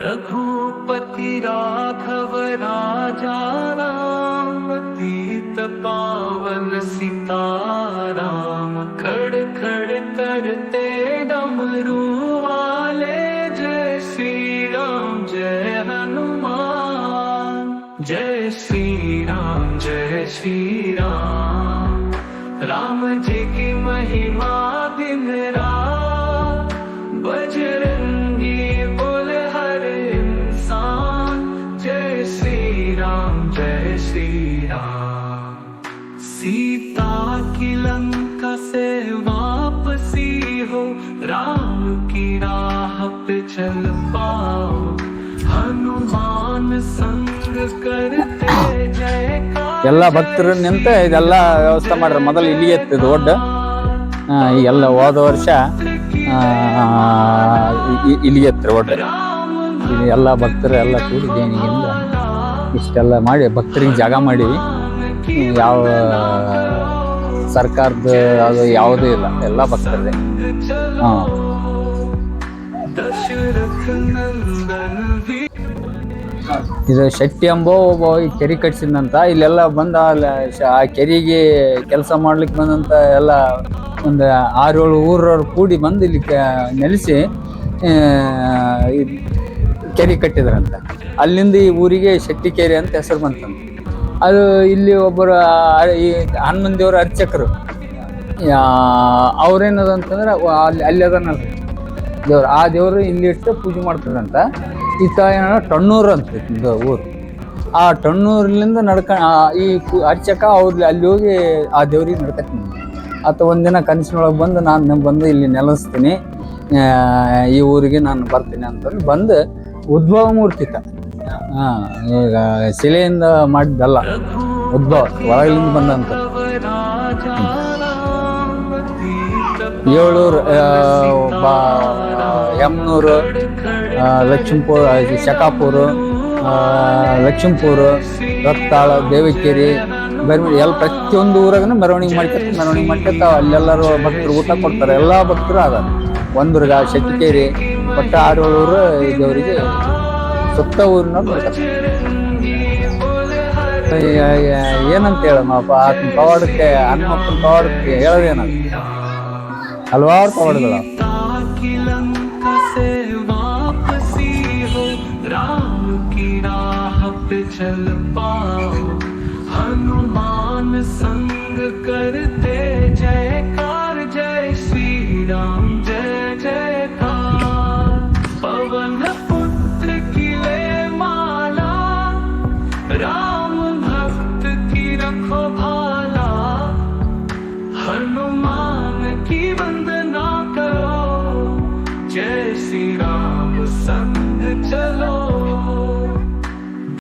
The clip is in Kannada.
रघुपति राघव राजा राम तीत पावन खड़ खड़ करते डमरू वाले जय श्री राम जय हनुमान। जय श्री राम जय श्री राम राम जी की महिमा श्री राम जय श्री राम सीता की लंका से वापसी हो राम की राह पे चल पाओ हनुमान संग करते जय ಎಲ್ಲ ಭಕ್ತರು ನಿಂತ ಇದೆಲ್ಲ ವ್ಯವಸ್ಥೆ ಮಾಡ್ರ ಮೊದಲು ಇಲ್ಲಿಗೆ ಎತ್ತಿದ್ ಒಡ್ಡ ಆ, ಎಲ್ಲ ಹೋದ ವರ್ಷ ಆ, ಇ- ಇಲ್ಲಿಗೆ ಎತ್ತರ ಒಡ್ಡ ಇಲ್ಲಿ ಎಲ್ಲ ಭಕ್ತರು ಎಲ್ಲ ಕೂಡಿ ದೇಣಿಗೆಯಿಂದ ಇಷ್ಟೆಲ್ಲ ಮಾಡಿ, ಭಕ್ತರಿಗೆ ಜಾಗ ಮಾಡಿ ಯಾವ ಸರ್ಕಾರದ ಅದು ಯಾವುದೂ ಇಲ್ಲ, ಎಲ್ಲ ಭಕ್ತರದೇ. ಹಾಂ. ಇದು ಶೆಟ್ಟಿ ಎಂಬೋ ಒಬ್ಬ ಕೆರೆ ಕಟ್ಸಿದಂತ ಇಲ್ಲೆಲ್ಲ ಬಂದ ಆ ಕೆರೆಗೆ ಕೆಲಸ ಮಾಡ್ಲಿಕ್ಕೆ ಬಂದಂತ ಎಲ್ಲ ಒಂದು ಆರು ಏಳು ಊರವ್ರು ಕೂಡಿ ಬಂದು ಇಲ್ಲಿ ನೆಲೆಸಿ ಕೆರೆ ಕಟ್ಟಿದ್ರಂತ. ಅಲ್ಲಿಂದ ಈ ಊರಿಗೆ ಶೆಟ್ಟಿಕೇರಿ ಅಂತ ಹೆಸರು ಬಂತಂತ ಅದು ಇಲ್ಲಿ ಒಬ್ಬರು ಈ ಹನುಮನ್ ದೇವರ ಅರ್ಚಕರು ಅವ್ರೇನದಂತಂದ್ರೆ ಅಲ್ಲಿ ಅಲ್ಲಿ ಅದನ್ನಲ್ಲ ದೇವ್ರು, ಆ ದೇವರು ಇಲ್ಲಿ ಇಟ್ಟು ಪೂಜೆ ಮಾಡ್ತಾರಂತ ಈತ ಏನೋ ಟಣ್ಣೂರು ಅಂತ ಊರು. ಆ ಟಣ್ಣೂರ್ಲಿಂದ ನಡ್ಕ ಈ ಅರ್ಚಕ ಅವ್ರ ಅಲ್ಲಿ ಹೋಗಿ ಆ ದೇವ್ರಿಗೆ ನಡ್ಕತ್ತೀನಿ ಆತ ಒಂದಿನ ಕನಸಿನೊಳಗೆ ಬಂದು, ನಾನು ಬಂದು ಇಲ್ಲಿ ನೆಲೆಸ್ತೀನಿ. ಈ ಊರಿಗೆ ನಾನು ಬರ್ತೀನಿ ಅಂತಂದು ಬಂದು ಉದ್ಭವ ಮೂರ್ತಿ ಈಗ ಶಿಲೆಯಿಂದ ಮಾಡಿದ್ದಲ್ಲ, ಉದ್ಭವ, ಒಳಗಿಂದ ಬಂದಂತ. ಏಳೂರು ಯಮ್ನೂರು ಲಕ್ಷ್ಮೀಪುರ, ಶಕಾಪುರ ಲಕ್ಷ್ಮೀಪುರ, ರಕ್ತಾಳ, ದೇವಿಕೇರಿ ಮೆರವಣಿಗೆ ಎಲ್ಲ ಪ್ರತಿಯೊಂದು ಊರಾಗೂ ಮೆರವಣಿಗೆ ಮಾಡ್ಕೊತ ಮೆರವಣಿಗೆ ಮಾಡ್ಕೊತ ಅಲ್ಲೆಲ್ಲರೂ ಭಕ್ತರು ಊಟ ಕೊಡ್ತಾರೆ. ಎಲ್ಲ ಭಕ್ತರು ಆಗ ಒಂದುರ್ಗ ಶಕ್ತಿಕೇರಿ ಒಟ್ಟು ಆಡೋಳೂರು ಇದವರಿಗೆ ಸುತ್ತ ಊರಿನವ್ರು ಬರ್ತಾರೆ ಏನಂತ ಹೇಳಮ್ಮಪ್ಪ ಆತನ ಪವಾಡಕ್ಕೆ ಹನುಮಪ್ಪನ ಪವಾಡಕ್ಕೆ ಹೇಳೋದೇನಂತ ಹಲವಾರು ಪವಾಡಗಳು की लंका से वापसी हो राम की राह पे चल पाओ हनुमान संग करते भाला हनुमान की वंदना करो। जय श्री राम संग चलो।